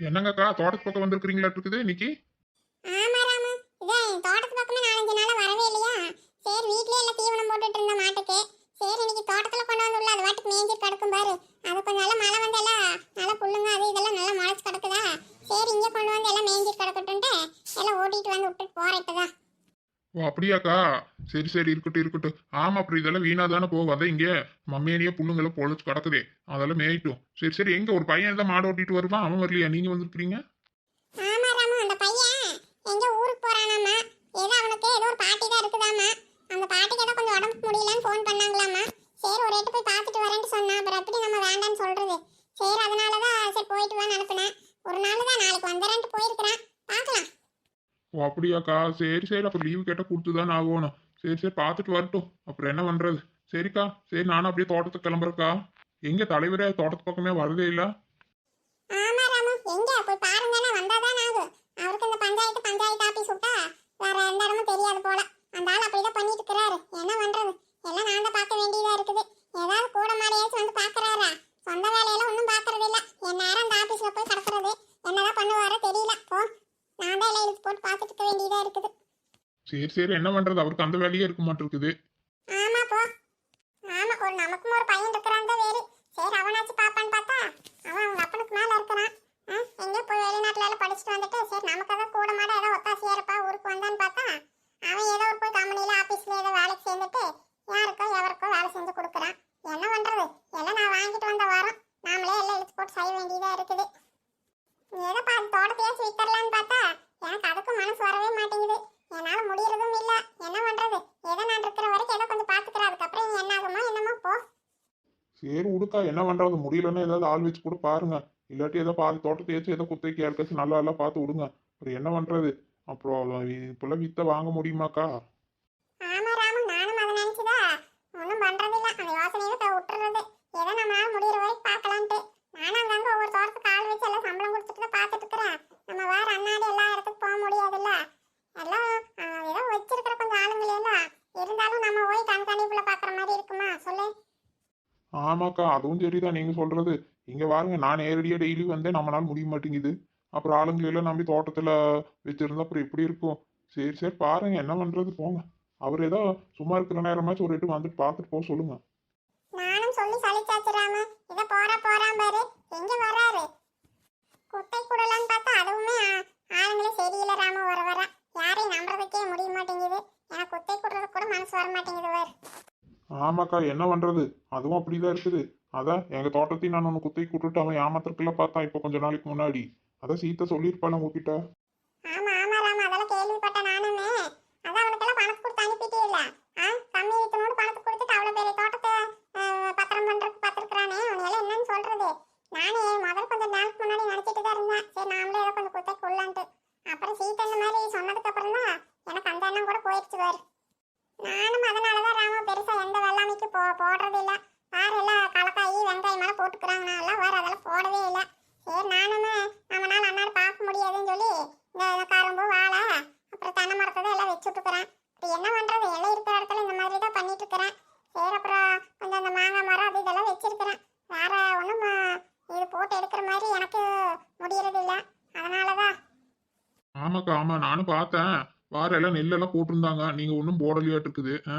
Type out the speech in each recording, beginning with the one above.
என்னங்கக்கா தோட்டத்து பக்கம் வந்திருக்கிறீங்களா இருக்குது இன்னைக்கு? ஆமா ராமு. இதான் தோட்டத்து பக்கமே நாலஞ்சு நாளா வரவே இல்லையா? சரி வீட்லயே எல்லாம் தீவனம் போட்டுட்டு இருந்த மாட்டுக்கு. சரி இன்னைக்கு தோட்டத்துல கொண்டு வந்து உள்ள அது வாட்டுக்கு மேய்ஞ்சி கிடக்கும் பாரு. அது கொஞ்சம் நல்லா மழை வந்து எல்லாம் நல்லா புல்லுங்க அது இதெல்லாம் நல்லா முளைச்சு கிடக்குதா? சரி இங்க கொண்டு வந்து எல்லாம் மேய்ஞ்சி கிடக்கட்டும்ட்டு எல்லாம் ஓட்டிட்டு வந்து விட்டுட்டு போறேன் இப்பதான். ஓ அப்படியாக்கா? சரி சரி இருக்கட்டும் இருக்கட்டும். ஆமா அப்புறம் இதெல்லாம் வீணா தானே போகும். அதான் இங்கே மம்மேனியே புல்லுங்களை பொழைச்சு கிடக்குதே. அதெல்லாம் மேயிட்டும் சரி சரி எங்க ஒரு பையன் தான் மாடு ஓட்டிட்டு வருவான்? அவன் வரலையா? நீங்க வந்திருக்கிறீங்க? ஆமா ராமு அந்த பையன் எங்க ஊருக்கு போறானாமா? ஏதோ அவனுக்கு ஏதோ ஒரு பாட்டி தான் இருக்குதாமா? அந்த பாட்டிக்கு ஏதோ கொஞ்சம் உடம்பு முடியலன்னு ஃபோன் பண்ணாங்களாமா? சரி ஒரு எட்டு போய் பார்த்துட்டு வரேன்னு சொன்னா அப்புறம் எப்படி நம்ம வேண்டாம்னு சொல்றது? சரி அதனால தான் சரி போயிட்டு வான்னு அனுப்புனேன். ஒரு நாள் தான் நாளைக்கு போயிருக்கிறான். பார்க்கலாம். ஓ அப்படியாக்கா? சரி சரி அப்புறம் லீவு கேட்டால் கொடுத்து தான் ஆகணும். சரி சரி பார்த்துட்டு வரட்டும். அப்புறம் என்ன பண்றது? சரிக்கா சரி நானும் அப்படியே தோட்டத்துக்கு கிளம்புறக்கா எங்க தலைவரே தோட்டத்து பக்கமே வரதே இல்லை. ஆமா ராமு. எங்க? போய் பாருங்கன்னு வந்தாதான் ஆகும். அவருக்கு இந்த பஞ்சாயத்து பஞ்சாயத்து ஆபீஸ் விட்டா வேற எந்த இடமும் தெரியாது போல. அந்த ஆள் அப்படிதான் பண்ணிட்டு இருக்கிறாரு. என்ன பண்றது? எல்லாம் நான் தான் பார்க்க வேண்டியதா இருக்குது. ஏதாவது கூட வந்து பாக்குறாரா சொந்த வேலையெல்லாம் ஒன்றும் பாக்குறது இல்ல. என் நேரம் அந்த ஆபீஸ்ல போய் கிடக்குறது. என்னதான் பண்ணுவாரோ தெரியல. போ. நான் தான் எல்லாம் போட்டு பார்த்துட்டு இருக்க வேண்டியதா இருக்குது. சரி சரி என்ன பண்றது? அவருக்கு அந்த வேலையே இருக்க மாட்டிருக்குது. ஆமா போ. ஆமா ஒரு நமக்கும் ஒரு பையன் இருக்கிறான் தான் வேறு சரி அவனாச்சும் பாப்பான்னு பார்த்தா அவன் அவங்க அப்பனுக்கு மேல இருக்கிறான் ஆ, எங்கேயோ போய் வெளிநாட்டுல எல்லாம் படிச்சுட்டு வந்துட்டு சரி நமக்காக கூட மாட ஏதோ ஒத்தாசியா இருப்பா ஊருக்கு வந்தான்னு பார்த்தா அவன் ஏதோ ஒரு போய் கம்பெனில ஆபீஸ்ல ஏதோ வேலைக்கு சேர்ந்துட்டு யாருக்கோ எவருக்கோ வேலை செஞ்சு கொடுக்குறான் என்ன பண்றது எல்லாம் நான் வாங்கிட்டு வந்த வாரம் நாமளே எல்லாம் இழுத்து போட்டு செய்ய வேண்டியதா இருக்குது ஏதோ பா தோட்டத்தையாச்சும் வித்தரலான்னு பார்த்தா எனக்கு அதுக்கும் மனசு வரவே மாட்டேங்குது என்னால முடியறதும் இல்ல என்ன பண்றது ஏதோ நான் இருக்கிற வரைக்கும் ஏதோ கொஞ்சம் பாத்துக்கிறேன் அதுக்கப்புறம் இனி என்ன ஆகுமோ என்னமோ போ சரி உடுக்கா என்ன பண்றது? முடியலன்னா ஏதாவது ஆள் வச்சு கூட பாருங்க. இல்லாட்டி ஏதோ பாதி தோட்டத்தையாச்சும் ஏதோ குத்தைக்கு யாருக்காச்சும் நல்லா நல்லா பார்த்து விடுங்க அப்புறம் என்ன பண்றது? அப்புறம் இப்பெல்லாம் வித்த வாங்க முடியுமாக்கா ஆமா ராமு நானும் அதை நினைச்சுதா ஒன்றும் பண்றதில்ல அந்த யோசனையை த- விட்டுறது ஏதோ நம்மளால முடியற வரைக்கும் பார்க்கலான்ட்டு நானும் அங்கங்க ஒவ்வொரு தோட்டத்துக்கு ஆள் வச்சு எல்லாம் சம்பளம் கொடுத்துட்டு தான் பார்த்துட்டு இருக்கிறேன் நம்ம வேற அண்ணாடி எல்லா இடத்துக்கு போக முடியாதுல்ல எல்லாம் ஆ, ஏதோ வச்சிருக்கிற கொஞ்சம் ஆளுங்களே எல்லாம் இருந்தாலும் நம்ம போய் கண்காணிப்புல பாக்குற மாதிரி இருக்குமா சொல்லு ஆமாக்கா அதுவும் சரிதான். நீங்க சொல்றது இங்க பாருங்க நான் நேரடியா டெய்லி வந்தேன் நம்மளால முடிய மாட்டேங்குது. அப்புறம் ஆளுங்களை எல்லாம் நம்பி தோட்டத்துல வச்சிருந்தா அப்புறம் எப்படி இருக்கும்? சரி சரி பாருங்க என்ன பண்றது போங்க. அவர் ஏதோ சும்மா இருக்கிற நேரமாச்சும் ஒரு எட்டு வந்துட்டு பார்த்துட்டு போக சொல்லுங்க. நானும் சொல்லி சலிச்சாச்சு ராமு. இத போறா போறான் பாரு. எங்க வராரு குட்டை குடலான்னு பார்த்தா அதுவுமே ஆளுங்களே சரியில்லை ராமு. வர வர. யாரையும் நம்புறதுக்கே முடிய மாட்டேங்குது. எனக்கு குட்டை குடுறது கூட மனசு வர மாட்டேங்குது வேறு ஆமாக்கா என்ன பண்றது? அதுவும் அப்படிதான் இருக்குது. அதான் எங்க தோட்டத்தையும் நான் ஒன்று குத்தி கூட்டுட்டு அவன் ஏமாத்திரக்கெல்லாம் பார்த்தான் இப்போ கொஞ்ச நாளைக்கு முன்னாடி. அதான் சீத்த சொல்லியிருப்பாள் உங்ககிட்ட ஆமா ஆமா ராமு அதெல்லாம் கேள்விப்பட்டேன் நானுமே அதான் அவனுக்கெல்லாம் பணத்தை கொடுத்து அனுப்பிட்டே இல்ல ஆ கம்மி வித்தனோடு பணத்தை கொடுத்துட்டு அவ்வளவு பெரிய தோட்டத்தை ஆ, பத்திரம் பண்றதுக்கு பார்த்துருக்கானே அவனையெல்லாம் என்னன்னு சொல்றது நானே முதல் கொஞ்சம் நாளுக்கு முன்னாடி நினைச்சிட்டு தான் இருந்தேன் சரி நாமளே ஏதோ கொஞ்சம் குத்தை கொள்ளலான்ட்டு அப்புறம் சீத்தை இந்த மாதிரி சொன்னதுக்கு அப்புறம் தான் எனக்கு அந்த எண்ணம் கூட போயிடுச்சு பாரு நானும் அதனால தான் ராமு பெருசா எந்த வெள்ளாமைக்கு போ போடுறது இல்ல பாரு எல்லாம் கலக்காயி வெங்காயம் எல்லாம் போட்டுக்கிறாங்கண்ணா எல்லாம் வேற அதெல்லாம் போடவே இல்லை. சரி நானுமே நம்மளால அண்ணாடு பார்க்க முடியாதுன்னு சொல்லி இந்த கரும்பு வாழை அப்புறம் தென்னை மரத்தை எல்லாம் வச்சுட்டுக்கிறேன் இப்போ என்ன பண்ணுறது எல்லாம் இருக்கிற இடத்துல இந்த மாதிரி தான் பண்ணிட்டு இருக்கிறேன் சரி அப்புறம் கொஞ்சம் அந்த மாங்காய் மரம் அது இதெல்லாம் வச்சிருக்கிறேன். வேற ஒன்றும் இது போட்டு எடுக்கிற மாதிரி எனக்கு முடியறது இல்லை. அதனால தான் ஆமாக்கா ஆமாம் நானும் பார்த்தேன். வார எல்லாம் நெல்லெல்லாம் போட்டிருந்தாங்க. நீங்கள் ஒன்றும் போடலையாட்டு இருக்குது ஆ?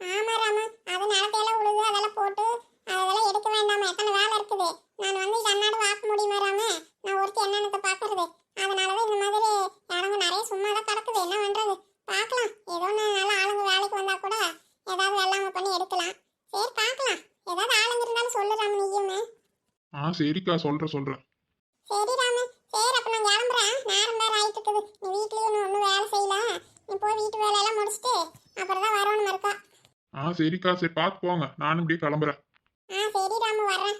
ஆமா ராமு அது நிலத்தையெல்லாம் உழுது அதெல்லாம் போட்டு அதெல்லாம் எடுக்க வேண்டாமா எத்தனை வேலை இருக்குது நான் வந்து அண்ணாடு வாக்க முடியுமா ராமு நான் ஒருத்தி என்னென்னத்தை பார்க்கறது அதனாலதான் இந்த மாதிரி இடங்க நிறைய சும்மா தான் கிடக்குது. என்ன பண்றது? பார்க்கலாம் ஏதோ நல்ல ஆளுங்க வேலைக்கு வந்தா கூட ஏதாவது வெள்ளாம பண்ணி எடுக்கலாம். சரி பார்க்கலாம் ஏதாவது ஆளுங்க இருந்தாலும் சொல்லு ராமு நீயுமே ஆ சரிக்கா. சொல்றேன் சொல்றேன். சரி ராமு. சரி அப்ப நான் கிளம்புறேன். நேரம் வேற ஆயிட்டு இருக்குது நீ வீட்லயும் இன்னும் ஒன்றும் வேலை செய்யல. நீ போய் வீட்டு வேலையெல்லாம் முடிச்சுட்டு அப்புறம் தான் வரணும் இருக்கா. ஆ சரிக்கா. சரி பார்த்து போங்க. நானும் இப்படியே கிளம்புறேன் ஆ சரி ராமு வர்றேன்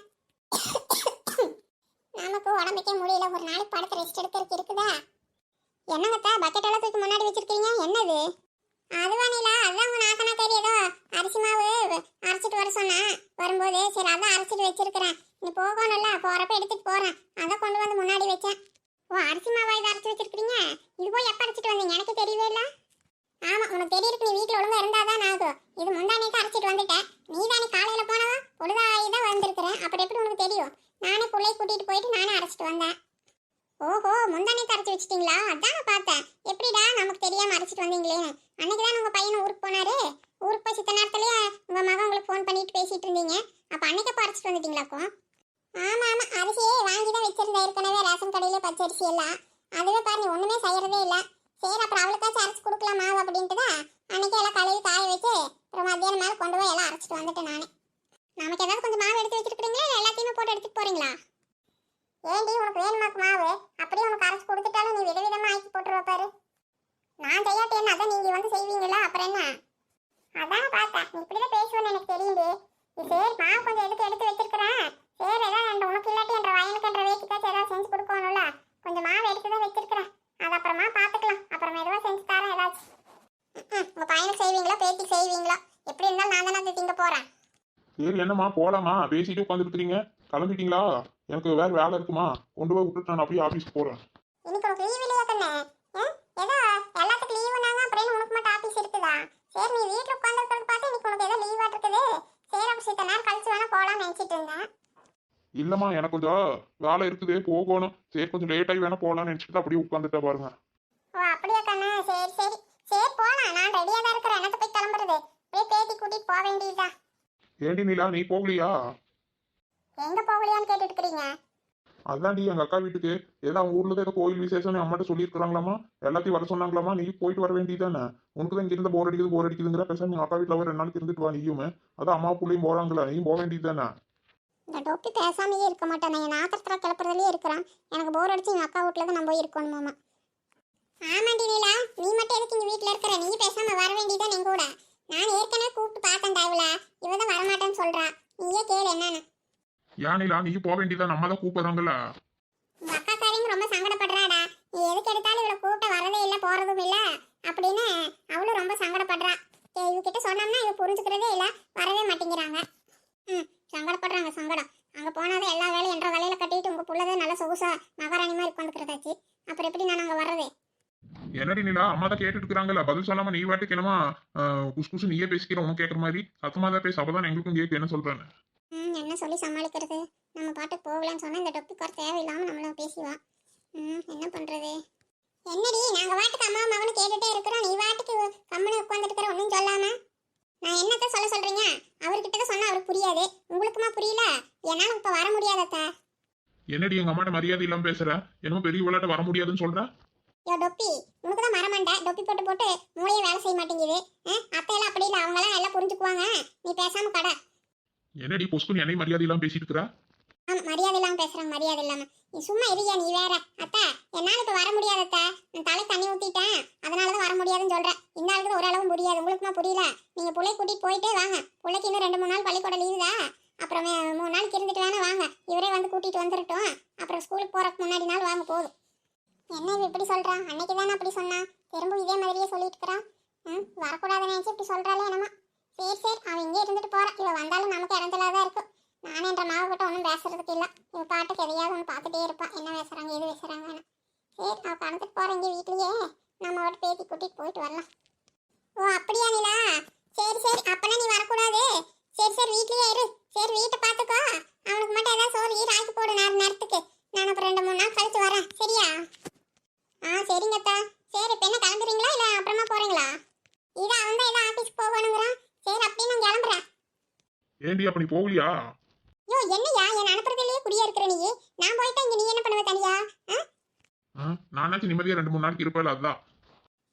நமக்கு உடம்புக்கே முடியல. ஒரு நாளைக்கு படுத்து ரெஸ்ட் எடுக்கிறதுக்கு இருக்குதா? என்னங்கத்தா பக்கெட் எல்லாம் தூக்கி முன்னாடி வச்சிருக்கீங்க? என்னது? அதுவா நீலா? அதான் உங்க நாத்தனா தேடி ஏதோ அரிசி மாவு அரைச்சிட்டு வர சொன்னா. வரும்போது சரி அதான் அரைச்சிட்டு வச்சிருக்கிறேன். நீ போகணும்ல போறப்ப எடுத்துட்டு போறேன். அதை கொண்டு வந்து முன்னாடி வச்சேன். ஓ அரிசி மாவா இதை அரைச்சி வச்சிருக்கீங்க இது போய் எப்ப அரைச்சிட்டு வந்தீங்க? எனக்கு தெரியவே இல்லை. ஆமா உனக்கு தெரியிருக்கு நீ வீட்ல ஒழுங்கா இருந்தாதான் ஆகும். இது முந்தானேக்கு அரைச்சிட்டு வந்துட்டேன். நீ தானே காலையில போனவா? பொழுதாயி தான் வந்திருக்கிறேன். அப்புறம் எப்படி உனக்கு வச்சிட்டீங்களா அதான் பார்த்தேன். எப்படிடா நமக்கு தெரியாம அரைச்சிட்டு வந்தீங்களேன்னு அன்னைக்கு தான் உங்க பையன் ஊருக்கு போனாரு. ஊருக்கு போய் சித்த நேரத்துலயே உங்க மகன் உங்களுக்கு ஃபோன் பண்ணிட்டு பேசிட்டு இருந்தீங்க. அப்ப அன்னைக்கு அப்போ அரைச்சிட்டு வந்துட்டீங்களாக்கும் ஆமா ஆமா. அரிசியே வாங்கி தான் வச்சிருந்தேன். ஏற்கனவே ரேஷன் கடையில பச்சரிசி எல்லாம். அதுவே பாரு நீ ஒண்ணுமே செய்யறதே இல்லை. சரி அப்புறம் அவளுக்காச்சும் அரைச்சு கொடுக்கலாம் மாவு அப்படின்ட்டு தான் அன்னைக்கு எல்லாம் கழுவி காய வச்சு அப்புறம் மத்தியானம் மேலே கொண்டு போய் எல்லாம் அரைச்சிட்டு வந்துட்டேன் நானே. நமக்கு ஏதாவது கொஞ்சம் மாவு எடுத்து வச்சிருக்கிறீங்களா? எல்லாத்தையுமே போட்டு எடுத்துட்டு போறீங்களா? ஏண்டி உனக்கு வேணுமாக்கு மாவு? அப்படியே உனக்கு அரைச்சு கொடுத்துட்டாலும் நீ விதவிதமா ஆக்கி போட்டுருவ பாரு. நான் செய்யாட்டி என்ன? அதான் நீங்க வந்து செய்வீங்களா அப்புறம் என்ன? அதான் பார்த்தேன். நீ இப்படிதான் பேசுவேன்னு எனக்கு தெரியுது. சரி மாவு கொஞ்சம் எடுத்து எடுத்து வச்சிருக்கிறேன் சரி ஏதாவது என்ற உனக்கு இல்லாட்டி என்ற வயலுக்கு என்ற வேட்டிக்காச்சும் ஏதாவது செஞ்சு கொடுக்கணும்ல. கொஞ்சம் மாவு எடுத்து தான் வச்சிருக்கிறேன். அது அப்புறமா பார்த்துக்கலாம். அப்புறம் மெதுவாக செஞ்சு தரேன் ஏதாச்சும். உங்க பையனுக்கு செய்வீங்களா பேத்தி செய்வீங்களா? எப்படி இருந்தாலும் நான் தானே திங்க போறேன். சரி என்னம்மா போலாமா பேசிட்டு உட்காந்துருக்கிறீங்க கிளம்பிட்டீங்களா? எனக்கு வேற வேலை இருக்குமா? கொண்டு போய் விட்டுட்டு நான் அப்படியே ஆஃபீஸ் போறேன். இன்னைக்கு உனக்கு லீவ் இல்லையா கண்ணு? ஏதோ எல்லாத்துக்கும் லீவுனாங்க அப்புறம் உனக்கு மட்டும் ஆபீஸ் இருக்குதா? சரி நீ வீட்ல உட்காந்துருக்கிறது பார்த்து இன்னைக்கு உனக்கு ஏதோ லீவா இருக்குது. சரி அப்ப சித்த நேரம் கழிச்சு வேணா போலாம்னு நினைச்சிட்டு இருந்தேன். இல்லம்மா எனக்கு கொஞ்சம் வேலை இருக்குது போகணும். சரி கொஞ்சம் லேட் ஆகி வேணா போகலாம்னு நினைச்சிட்டு அப்படியே உட்காந்துட்டா பாருங்க. ஓ அப்படியா கண்ணு? சரி சரி. சரி போலாம். நான் ரெடியா தான் இருக்கிறேன். என்னத்த போய் கிளம்புறது. அப்படியே பேத்தி கூட்டிட்டு போக வேண்டியதுதான். ஏண்டி நீலா நீ போகலையா? எங்க போகலையான்னு கேட்டுட்டு இருக்கிறீங்க அதான்டி எங்க அக்கா வீட்டுக்கு. ஏதோ அவங்க ஊர்ல ஏதோ கோயில் விசேஷம்னு அம்மாட்ட சொல்லியிருக்காங்களாமா எல்லாத்தையும் வர சொன்னாங்களாமா? நீ போயிட்டு வர வேண்டியதானே உனக்கு தான் இங்கிருந்து போர் அடிக்குது போர் அடிக்குதுங்கிற பேசாம நீ அக்கா வீட்டில் ஒரு ரெண்டு நாளைக்கு இருந்துட்டு வா நீயுமே. அதான் அம்மா பிள்ளையும் போறாங்களா நீயும் போக வேண்டியதானே இந்த டொப்பி பேசாமையே இருக்க மாட்டேன். நான் என் ஆத்திரத்தில் கிளப்புறதுலயே இருக்கிறான். எனக்கு போர் அடிச்சு எங்கள் அக்கா வீட்டில் தான் நான் போய் இருக்கணுமாமா. ஆமாண்டி நீலா நீ மட்டும் எதுக்கு இங்கே வீட்டில் இருக்கிற? நீ பேசாம வர வேண்டியதான் என் கூட. நான் ஏற்கனவே கூப்பிட்டு பார்த்தேன் தாவில இவ தான் வரமாட்டேன்னு சொல்றா. நீயே கேளு என்னன்னு. யானைலா நீ போக வேண்டியதா? நம்ம தான் கூப்பிடுறாங்கல்ல. அக்கா ரொம்ப சங்கடப்படுறாடா. நீ எதுக்கு எடுத்தாலும் இவளை கூட்ட வரதே இல்ல போறதும் இல்ல அப்படின்னு அவளும் ரொம்ப சங்கடப்படுறா. இவகிட்ட சொன்னோம்னா இவ புரிஞ்சுக்கிறதே இல்ல வரவே மாட்டேங்கிறாங்க. ம் சங்கடப்படுறாங்க சங்கடம். அங்கே போனாதான் எல்லா வேலையும் என்ற வேலையில கட்டிட்டு உங்க புள்ளதே நல்ல சொகுசா மகாராணி மாதிரி உட்காந்துக்கிறதாச்சு அப்புறம் எப்படி நான் அங்கே வர்றதே? என்னடி நீலா? அம்மா தான் கேட்டுட்டு இருக்காங்கல்ல பதில் சொல்லாம நீ வாட்டுக்கு என்னமா குசு குசு நீயே பேசிக்கிற உனக்கு கேட்கற மாதிரி? சத்தமா தான் பேச. அப்பதான் எங்களுக்கும் கேட்கு என்ன சொல்றேன்னு. என்ன சொல்லி சமாளிக்கிறது? நம்ம பாட்டுக்கு போகலான்னு சொன்னா இந்த டொப்பி குறை தேவையில்லாம நம்மள பேசுவா என்ன பண்றது? என்னடி நாங்க வாட்டுக்கு அம்மா அம்மாவனு கேட்டுட்டே இருக்கிறோம். நீ வாட்டுக்கு கம்மனு உட்காந்துட்டு இருக்கிற ஒன்றும் சொல்லாம? நான் என்னத்த சொல்ல சொல்றீங்க? அவர்கிட்ட சொன்னா அவருக்கு புரியாது. உங்களுக்குமா புரியல? என்னால இப்ப வர முடியாதத்த. என்னடி எங்க அம்மாட்ட மரியாதை இல்லாம பேசுற? என்னமோ பெரிய விளையாட்ட வர முடியாதுன்னு சொல்ற? யோ டொப்பி உனக்கு தான் மரமண்டை. டொப்பி போட்டு போட்டு மூளையே வேலை செய்ய மாட்டேங்குது. அஹ், அத்தையெல்லாம் அப்படி இல்லை அவங்களாம் நல்லா புரிஞ்சுக்குவாங்க. நீ பேசாம கடை என்னடி பொஸ்குன்னு என்னை மரியாதை இல்லாம பேசிட்டு இருக்கிற? ஆமா மரியாதை இல்லாம பேசுறாங்க மரியாதை இல்லாம. நீ சும்மா இருக்கியா நீ வேற? அத்தா என்னால இப்ப வர முடியாது அத்தா. நான் தலை தண்ணி ஊத்திட்டேன். அதனாலதான் வர முடியாதுன்னு சொல்றேன். இந்த ஆளுக்கு ஓரளவு புரியாது. உங்களுக்குமா புரியல? நீங்க புள்ளை கூட்டிட்டு போயிட்டே வாங்க. பிள்ளைக்கு இன்னும் ரெண்டு மூணு நாள் பள்ளிக்கூடம் லீவு தான். அப்புறம் மூணு நாளைக்கு இருந்துட்டு வேணா வாங்க. இவரே வந்து கூட்டிட்டு வந்துடட்டும் அப்புறம் ஸ்கூலுக்கு போறதுக்கு முன்னாடி நாள் வாங்க போதும். என்ன இவ இப்படி சொல்கிறா அன்னைக்கு தானே அப்படி சொன்னான் திரும்பவும் இதே மாதிரியே சொல்லிட்டு இருக்கிறான் ம், வரக்கூடாதுன்னு நினைச்சு இப்படி சொல்கிறாளே என்னமா. சரி சரி அவன் இங்கே இருந்துட்டு போகிறான் இவள் வந்தாலும் நமக்கு இடத்துல தான் இருக்கும். நானே என்ற மாவுகிட்ட ஒன்றும் பேசுறதுக்கு இல்லை. இவ பாட்டுக்கு எதையாவது ஒன்று பார்த்துட்டே இருப்பான் என்ன பேசுகிறாங்க எது பேசுறாங்கன்னு சரி அவள் கடந்துட்டு போகிறேன் இங்கே வீட்லயே. நம்ம அவட்ட பேத்தி கூட்டிட்டு போயிட்டு வரலாம். ஓ அப்படியா நிலா? சரி சரி அப்பனா நீ வரக்கூடாது. சரி சரி வீட்லேயே இரு. சரி வீட்டை பார்த்துக்கோ. அவனுக்கு மட்டும் ஏதாவது சோறு ஈர ஆக்கி போடு நேரம் நேரத்துக்கு. நான் அப்புறம் ரெண்டு மூணு நாள் கழிச்சு வரேன். சரியா? ஆ சரிங்க அத்தா. சரி இப்போ என்ன கிளம்புறீங்களா இல்லை அப்புறமா போறீங்களா? இது அவன் தான் ஏதோ ஆஃபீஸ்க்கு போகணுங்கிறான். சரி அப்படியே நான் கிளம்புறேன். ஏண்டி அப்ப நீ போகலையா? யோ என்னையா? என் அனுப்புறதுலயே குடியா இருக்கிற நீ? நான் போயிட்டா இங்க நீ என்ன பண்ணுவ தனியா? நானாச்சும் நிம்மதியா ரெண்டு மூணு நாளைக்கு இருப்பேன் அதுதான்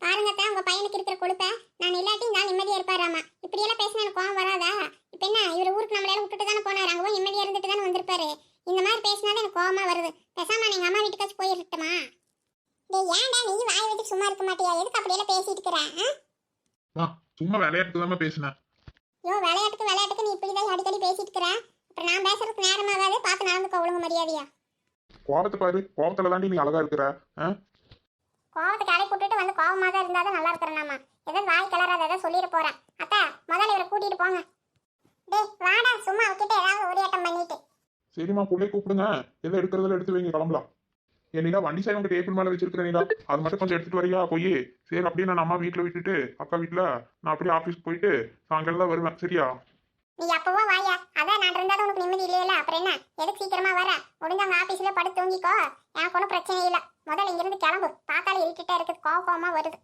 பாருங்க உங்க பையனுக்கு இருக்கிற கொழுப்ப. நான் இல்லாட்டி நான் நிம்மதியா இருப்பாராமா இப்படி எல்லாம் பேசினா எனக்கு கோவம் வராதா? இப்ப என்ன இவர் ஊருக்கு நம்மளால விட்டுட்டு தானே போனாரு? அங்க போய் நிம்மதியா இருந்துட்டு தானே வந்திருப்பாரு. இந்த மாதிரி பேசினாதான் எனக்கு கோவமா வருது. பேசாம நான் எங்க அம்மா வீட்டுக்காச்சும் போயிருட்டுமா? டேய் ஏன்டா நீ வாய் வச்சு சும்மா இருக்க மாட்டியா? எதுக்கு அப்படி எல்லாம் பேசிட்டு இருக்கிற? வா சும்மா விளையாட்டுக்கு தான் பேசினேன் யோ விளையாட்டுக்கு விளையாட்டுக்கு நீ இப்படிதான் அடிக்கடி பேசிட்டு இருக்கிற. அப்புறம் நான் பேசுறதுக்கு நேரமாகாது. பார்த்து நடந்துக்கோ ஒழுங்கு மரியாதையா? கோபத்தை பாரு. கோபத்துல தாண்டி நீ அழகா இருக்கிற ஆ? கோவத்துக்கு அடை போட்டுட்டு வந்து கோவமாக தான் இருந்தால் தான் நல்லா இருக்கிறேன் ஏதாவது வாய் கிளறாத ஏதாவது சொல்லிட போறேன் அத்தா முதல்ல இவரை கூட்டிட்டு போங்க. டேய் வாடா சும்மா அவகிட்ட ஏதாவது உரையாட்டம் பண்ணிட்டு. சரிம்மா பிள்ளை கூப்பிடுங்க. எதை எடுக்கிறதுல எடுத்து வைங்க கிளம்பலாம். என்னடா வண்டி சாய் உங்க டேபிள் மேல வச்சிருக்கிறேன்டா அது மட்டும் கொஞ்சம் எடுத்துட்டு வரியா? போய். சரி அப்படியே நான் அம்மா வீட்டுல விட்டுட்டு அக்கா வீட்டுல நான் அப்படியே ஆபீஸ் போயிட்டு சாயங்காலம் தான் வருவேன். சரியா? நீ அப்பவோ வாயா. அதான் நான் இருந்தாலும் உனக்கு நிம்மதி இல்லையில. அப்புறம் என்ன? எதுக்கு சீக்கிரமா வர முடிஞ்ச அங்க ஆபீஸ்ல படுத்து தூங்கிக்கோ. எனக்கு ஒன்றும் பிரச்சனை இல்லை. முதல்ல இங்கிருந்து கிளம்பு. பார்த்தாலும் இருக்கிட்டே இருக்குது. கோவமா வருது.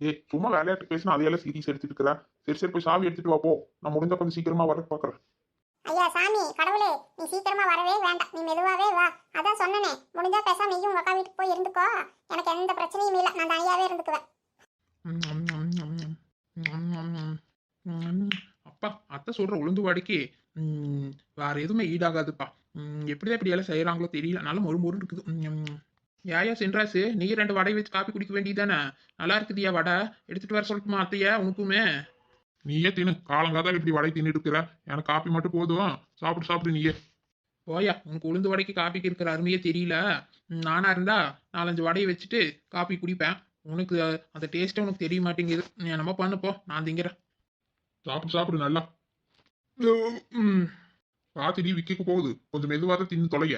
ஏய் சும்மா விளையாட்டு பேசினா அதையெல்லாம் சீரியஸ் எடுத்துட்டு இருக்கிற சரி சரி போய் சாவி எடுத்துட்டு வா போ. நான் முடிஞ்ச கொஞ்சம் சீக்கிரமா வர பாக்குறேன். ஐயா சாமி கடவுளே நீ சீக்கிரமா வரவே வேண்டாம். நீ மெதுவாவே வா. அதான் சொன்னனே முடிஞ்சா பேசாம நீயும் உங்க அக்கா வீட்டுக்கு போய் இருந்துக்கோ. எனக்கு எந்த பிரச்சனையும் இல்லை. நான் தனியாவே இருந்துக்குவேன். அப்பா அத்தை சொல்ற உளுந்து வாடிக்கு வேற எதுவுமே ஈடாகாதுப்பா. எப்படிதான் இப்படி எல்லாம் செய்யறாங்களோ தெரியல. நல்ல மொறு மொறு இருக்குது. ம், ஏயா சென்றாசு நீ ரெண்டு வடை வச்சு காப்பி குடிக்க வேண்டியதானே நல்லா இருக்குதியா வடை? எடுத்துட்டு வர சொல்லட்டுமா அத்தையா உனக்குமே? நீயே தின்னு. காலங்காத்தால இப்படி வடை தின்னுட்டு இருக்கிற எனக்கு காப்பி மட்டும் போதும். சாப்பிட்டு சாப்பிடு நீயே. ஓயா உனக்கு உளுந்து வடைக்கு காப்பிக்கு இருக்கிற அருமையே தெரியல. நானா இருந்தா நாலஞ்சு வடையை வச்சுட்டு காப்பி குடிப்பேன். உனக்கு அந்த டேஸ்ட்டே உனக்கு தெரிய மாட்டேங்குது. நீ என்னமோ பண்ணுப்போ நான் திங்கிறேன். சாப்பிட்டு சாப்பிடு நல்லா. ராத்திரி விக்கிக்கு போகுது. கொஞ்சம் மெதுவாக தின்னு தொலைய.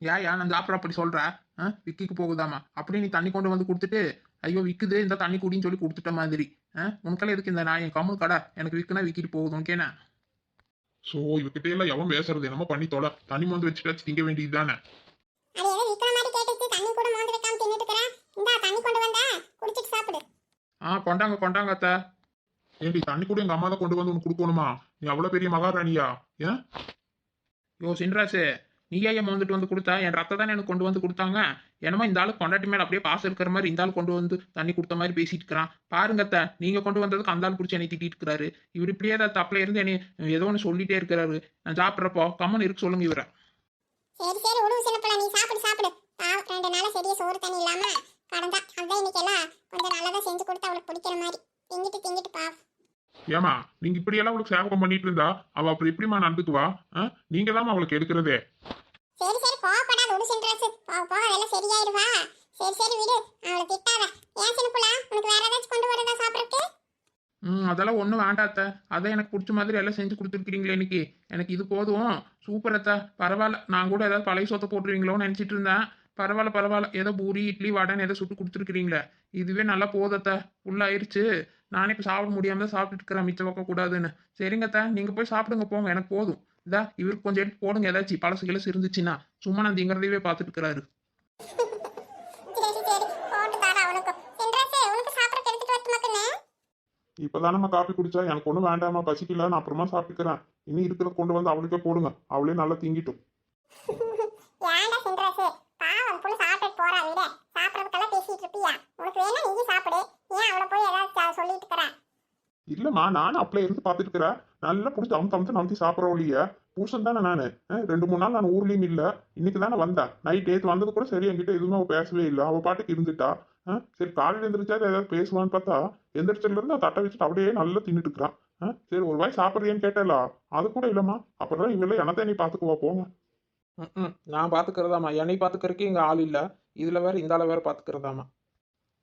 ஏயா நான் சாப்பிட அப்படி சொல்ற. ஆ விக்கிக்கு போகுதாமா அப்படி நீ தண்ணி கொண்டு வந்து கொடுத்துட்டு ஐயோ விக்குது இந்த தண்ணி குடின்னு சொல்லி கொடுத்துட்ட மாதிரி. ஆ? உனக்கெல்லாம் எதுக்கு இந்த நான் என் கம்மல் கடை. எனக்கு விற்குனா விக்கிட்டு போகுது உனக்கேனா ஸோ இவகிட்ட எல்லாம் எவன் பேசுறது? என்னமோ பண்ணி தொலை தண்ணி மந்து வச்சுட்டாச்சு திங்க வேண்டியது தானே. அது ஏதோ விக்கிற மாதிரி கேட்டுச்சு தண்ணி கூட மோந்து வைக்காம தின்னுட்டு இருக்கிறேன் இந்தா தண்ணி கொண்டு வந்தா. குடிச்சிட்டு சாப்பிடு. ஆ கொண்டாங்க கொண்டாங்க அத்தை. ஏண்டி தண்ணி கூட எங்க அம்மா தான் கொண்டு வந்து உனக்கு கொடுக்கணுமா? நீ அவ்வளவு பெரிய மகாராணியா? ஏன்? யோ சின்ராசு. நீ ஏன் வந்துட்டு வந்து கொடுத்தா என் ரத்த தானே எனக்கு கொண்டு வந்து கொடுத்தாங்க? என்னமோ இந்த ஆளு கொண்டாட்டி மேல அப்படியே பாசம் இருக்கிற மாதிரி இந்த ஆள் கொண்டு வந்து தண்ணி கொடுத்த மாதிரி பேசிட்டு இருக்கிறான். பாருங்க அத்தை நீங்க கொண்டு வந்ததுக்கு அந்த ஆள் பிடிச்சி என்னை திட்டிட்டு இருக்கிறாரு. இவர் இப்படியே தான் தப்பில இருந்து என்னை ஏதோ ஒன்று சொல்லிட்டே இருக்கிறாரு. நான் சாப்பிட்றப்போ கம்மன் இருக்கு சொல்லுங்க இவரை. சரி சரி உணவு சின்னப்புல நீ சாப்பிடு சாப்பிடு. ரெண்டு நாளா சரியா சோறு தண்ணி இல்லாம கடந்தா. அதான் இன்னைக்கு எல்லாம் கொஞ்சம் நல்லதா செஞ்சு கொடுத்து அவளுக்கு பிடிக்கிற மாதிரி. திங்கிட்டு திங்கிட்டு பாவம். ஏமா நீங்க இப்படி எல்லாம் அவளுக்கு சேவகம் பண்ணிட்டு இருந்தா அவ அப்புறம் எப்படிமா நடந்துக்குவா? நீங்க தான் அவளுக்கு எடுக்கிறதே சரி சரி கோவப்படாத விடு சின்ராசு போக போக எல்லாம் சரியாயிடுவா. சரி சரி விடு. அவளை திட்டாத. ஏன் சின்னப்புல உனக்கு வேற ஏதாச்சும் கொண்டு வரதா சாப்பிடறதுக்கு? ம் அதெல்லாம் ஒன்றும் வேண்டாம் அத்தை. அதான் எனக்கு பிடிச்ச மாதிரி எல்லாம் செஞ்சு கொடுத்துருக்கீங்களே இன்னைக்கு. எனக்கு இது போதும். சூப்பர் அத்தை. பரவாயில்ல. நான் கூட ஏதாவது பழைய சொத்தை போட்டுருவீங்களோன்னு நினச்சிட்டு இருந்தேன். பரவாயில்ல பரவாயில்ல. ஏதோ பூரி இட்லி வடைன்னு ஏதோ சுட்டு கொடுத்துருக்கீங்களே இதுவே நல்லா போதும் அத்தை. ஃபுல்லாயிருச்சு நானே இப்போ சாப்பிட முடியாம தான் சாப்பிட்டுட்டு இருக்கிறேன் மிச்சம் வைக்க கூடாதுன்னு. சரிங்க அத்தை. நீங்கள் போய் சாப்பிடுங்க போங்க. எனக்கு போதும். இதா இவருக்கு கொஞ்சம் எடுத்து போடுங்க. ஏதாச்சும் பழசு கிளசு இருந்துச்சுன்னா சும்மா நான் திங்கிறதையே பார்த்துட்டு இருக்கிறாரு. இப்பதானம்மா காப்பி குடிச்சா? எனக்கு ஒன்றும் வேண்டாமா பசிக்கல. நான் அப்புறமா சாப்பிட்டுக்கிறேன். இனி இருக்கிறத கொண்டு வந்து அவளுக்கே போடுங்க. அவளே நல்லா திங்கிட்டும் ஏன்டா சின்ராசு பாவம் புள்ள சாப்பிட்டு போறா விட சாப்பிடறதுக்கெல்லாம் பேசிட்டு இருப்பியா உனக்கு வேணா நீ சாப்பிடு ஏன் அவளை போய் ஏதாவது சொல்லிட்டு இருக்கிற இல்லம்மா நானும் அப்பளே இருந்து பார்த்துட்டு இருக்கிறேன் நல்லா பிடிச்சி அவங்க தமத்து நம்பி சாப்பிட்ற ஒழிய புருஷன் தானே நான்? ரெண்டு மூணு நாள் நான் ஊர்லயும் இல்ல. இன்னைக்கு தானே வந்தேன். நைட் நேற்று வந்தது கூட சரி என்கிட்ட எதுவுமே அவ பேசவே இல்லை. அவ பாட்டுக்கு இருந்துட்டா. சரி காலையில எந்திரிச்சா ஏதாவது பேசுவான்னு பார்த்தா எந்திரிச்சதுல இருந்து தட்டை வச்சுட்டு அப்படியே நல்லா தின்னுட்டு இருக்கிறான் சரி ஒரு வாய் சாப்பிட்றியான்னு கேட்டல? அது கூட இல்லம்மா. அப்புறம் இவெல்லாம் என்னத்தை நீ பாத்துக்குவா போங்க. ம் நான் பார்த்துக்கிறதாம்மா. என்னை பார்த்துக்கிறதுக்கு இங்கே ஆள் இல்லை. இதில் வேற இந்த ஆளை வேற பார்த்துக்கிறதாம்மா.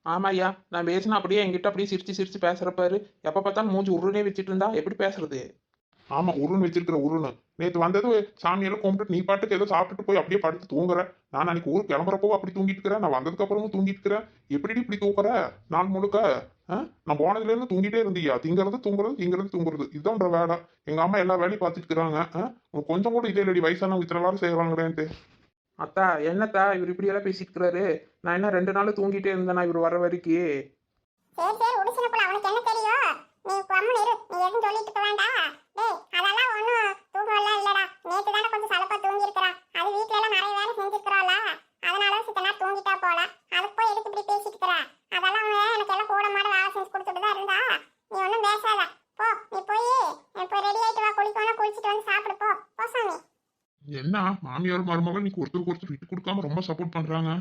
ஆமாம் ஐயா நான் பேசினா அப்படியே என்கிட்ட அப்படியே சிரிச்சு சிரிச்சு பேசுறப்பாரு எப்போ பார்த்தாலும் மூஞ்சி உருனே வச்சுட்டு இருந்தா எப்படி பேசுறது? ஆமா உருன்னு வச்சிருக்கிற உருன்னு நேற்று வந்தது சாமியெல்லாம் கும்பிட்டு நீ பாட்டுக்கு ஏதோ சாப்பிட்டுட்டு போய் அப்படியே படுத்து தூங்குற. நான் அன்னைக்கு ஊருக்கு கிளம்புறப்போ அப்படி தூங்கிட்டு இருக்கிறேன். நான் வந்ததுக்கு அப்புறமும் தூங்கிட்டு இருக்கிறேன். எப்படி இப்படி தூங்குற? நாள் முழுக்க ஆ? நான் போனதுல இருந்து தூங்கிட்டே இருந்தியா? திங்கிறது தூங்குறது திங்கிறது தூங்குறது. இதுதான்ற வேலை. எங்க அம்மா எல்லா வேலையும் பார்த்துட்டு இருக்கிறாங்க ஆ? கொஞ்சம் கூட இதே இல்லடி வயசானவங்க இத்தனை வேலை செய்யறாங்கடேன்ட்டு அத்தா என்னத்தா இவர் இப்படியெல்லாம் பேசிட்டு இருக்கிறாரு நான் என்ன ரெண்டு நாள் தூங்கிட்டே இருந்தேனா இவர் வர வரைக்கும் சரி சரி விடு சின்னப்புல அவனுக்கு என்ன தெரியும்? நீ கம்முன்னு இரு நீ எதுவும் சொல்லிட்டு இருக்க வேண்டாம். டேய் அதெல்லாம் ஒன்றும் தூங்கலாம் இல்லடா. நேற்று தானே கொஞ்சம் சலப்பா தூங்கி இருக்கிறான் அது வீட்ல எல்லாம் நிறைய வேலை செஞ்சிருக்கிறாளா அதனால சித்த நேரம் தூங்கிட்டா போல அதுக்கு போய் எதுக்கு இப்படி பேசிட்டு இருக்கிற அதெல்லாம் அவன் எனக்கு எல்லாம் கூட மாட வேலை செஞ்சு கொடுத்துட்டு தான் இருந்தா நீ ஒன்றும் பேசாத போ நீ போய் இப்போ ரெடி ஆயிட்டு வா குளிக்கணும் குளிச்சுட்டு வந்து சாப்பிடு போ போ சாமி என்ன? மாமியார் மருமகள் நீக்கு ஒருத்தருக்கு ஒருத்தர் விட்டு கொடுக்காம ரொம்ப சப்போர்ட் பண்றாங்க.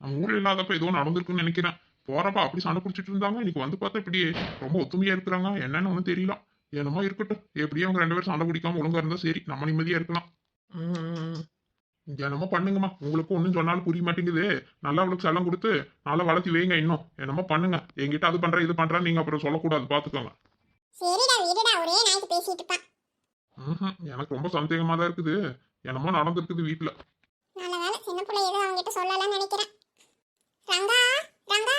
நம்ம ஊர்ல இல்லாதப்ப ஏதோ நடந்திருக்குன்னு நினைக்கிறேன். போறப்ப அப்படி சண்டை பிடிச்சிட்டு இருந்தாங்க. இன்னைக்கு வந்து பார்த்தா இப்படி ரொம்ப ஒத்துமையா இருக்கிறாங்க. என்னன்னு ஒன்றும் தெரியல. என்னமோ இருக்கட்டும். எப்படியும் அவங்க ரெண்டு பேரும் சண்டை பிடிக்காம ஒழுங்கா இருந்தா சரி. நம்ம நிம்மதியா இருக்கலாம். என்னமோ பண்ணுங்கம்மா. உங்களுக்கு ஒன்றும் சொன்னாலும் புரிய மாட்டேங்குது. நல்லா அவளுக்கு செல்லம் கொடுத்து நல்லா வளர்த்தி வைங்க இன்னும். என்னமோ பண்ணுங்க. என்கிட்ட அது பண்ற இது பண்றேன் நீங்க அப்புறம் சொல்லக்கூடாது. பாத்துக்கோங்க. சரிடா விடுடா. ஒரே நாய்க்கு பேசிட்டு இருப்பான் ம்ஹும். எனக்கு ரொம்ப சந்தேகமா தான் இருக்குது. என்னமோ நடந்திருக்குது வீட்டுல நல்ல வேலை சின்ன பிள்ளை எதுவும் அவங்ககிட்ட சொல்லலாம்னு நினைக்கிறேன். ரங்கா ரங்கா.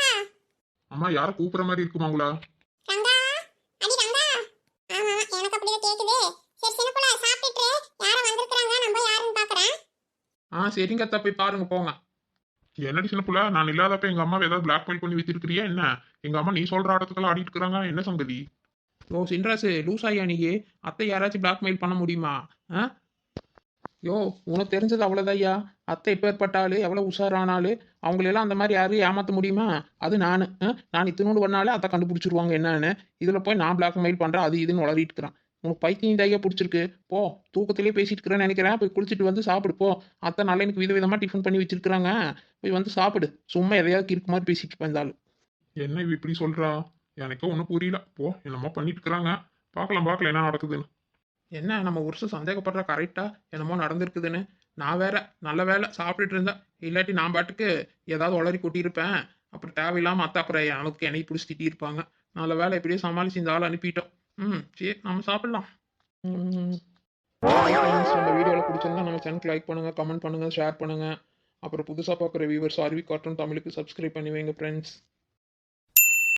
அம்மா யாரை கூப்பிடுற மாதிரி இருக்குமாங்களா ரங்கா அடி ரங்கா. ஆமா எனக்கு அப்படியே கேக்குது. சரி சின்ன பிள்ளை சாப்பிட்டுட்டு யார வந்திருக்காங்க நம்ம யாருன்னு பாக்குறேன். ஆ சரிங்க அத்தா போய் பாருங்க போங்க. என்னடி சின்ன புள்ள நான் இல்லாதப்ப எங்க அம்மாவை ஏதாவது பிளாக்மெயில் பண்ணி வச்சிருக்கிறியா என்ன? எங்க அம்மா நீ சொல்ற ஆட்டத்துக்கெல்லாம் ஆடிட்டு இருக்காங்க என்ன சங்கதி? யோ சின்ராசு லூஸ் ஆகியா நீ அத்தை யாராச்சும் பிளாக்மெயில் பண்ண முடியுமா? ஆ? யோ உனக்கு தெரிஞ்சது அவ்வளோதையா அத்தை எப்போ எவ்வளோ உஷாரானாலு அவங்களெல்லாம் அந்த மாதிரி யாரையும் ஏமாற்ற முடியுமா? அது நான். நான் இத்தினோடு பண்ணாலே அத்தை கண்டுபிடிச்சிருவாங்க என்னன்னு. இதில் போய் நான் பிளாக்மெயில் பண்ணுறேன் அது இதுன்னு உளறிட்டு இருக்கிறேன் உனக்கு பைத்தியம் தையா பிடிச்சிருக்கு. போ தூக்கத்திலே பேசிட்டு இருக்கிறேன்னு நினைக்கிறேன். போய் குளிச்சுட்டு வந்து சாப்பிடு போ. அத்தை நல்லா எனக்கு விதவிதமாக டிஃபன் பண்ணி வச்சிருக்கிறாங்க. போய் வந்து சாப்பிடு. சும்மா எதையாவது இருக்கு மாதிரி பேசிட்டு வந்தாலும் என்ன இப்படி சொல்கிறா எனக்கே ஒன்றும் புரியல. போ என்னமோ பண்ணிட்டு இருக்கிறாங்க பார்க்கலாம் பார்க்கலாம் என்ன நடக்குதுன்னு. என்ன நம்ம உருசு சந்தேகப்படுற கரெக்டா என்னமோ நடந்திருக்குதுன்னு. நான் வேற நல்ல வேலை சாப்பிட்டுட்டு இருந்தேன். இல்லாட்டி நான் பாட்டுக்கு ஏதாவது உளறி கொட்டியிருப்பேன். அப்புறம் தேவையில்லாம அத்தை அப்புறம் எனக்கு என்னை பிடிச்சி திட்டியிருப்பாங்க. நல்ல வேலை எப்படியோ சமாளிச்சு இந்த ஆள் அனுப்பிட்டோம். ம் சரி நம்ம சாப்பிடலாம். நம்ம வீடியோவில் பிடிச்சிருந்தா நம்ம சேனலுக்கு லைக் பண்ணுங்க கமெண்ட் பண்ணுங்க ஷேர் பண்ணுங்க. அப்புறம் புதுசாக பார்க்குற வியூவர்ஸ் அறிவி காட்டும் தமிழுக்கு சப்ஸ்கிரைப் பண்ணி வைங்க ஃப்ரெண்ட்ஸ்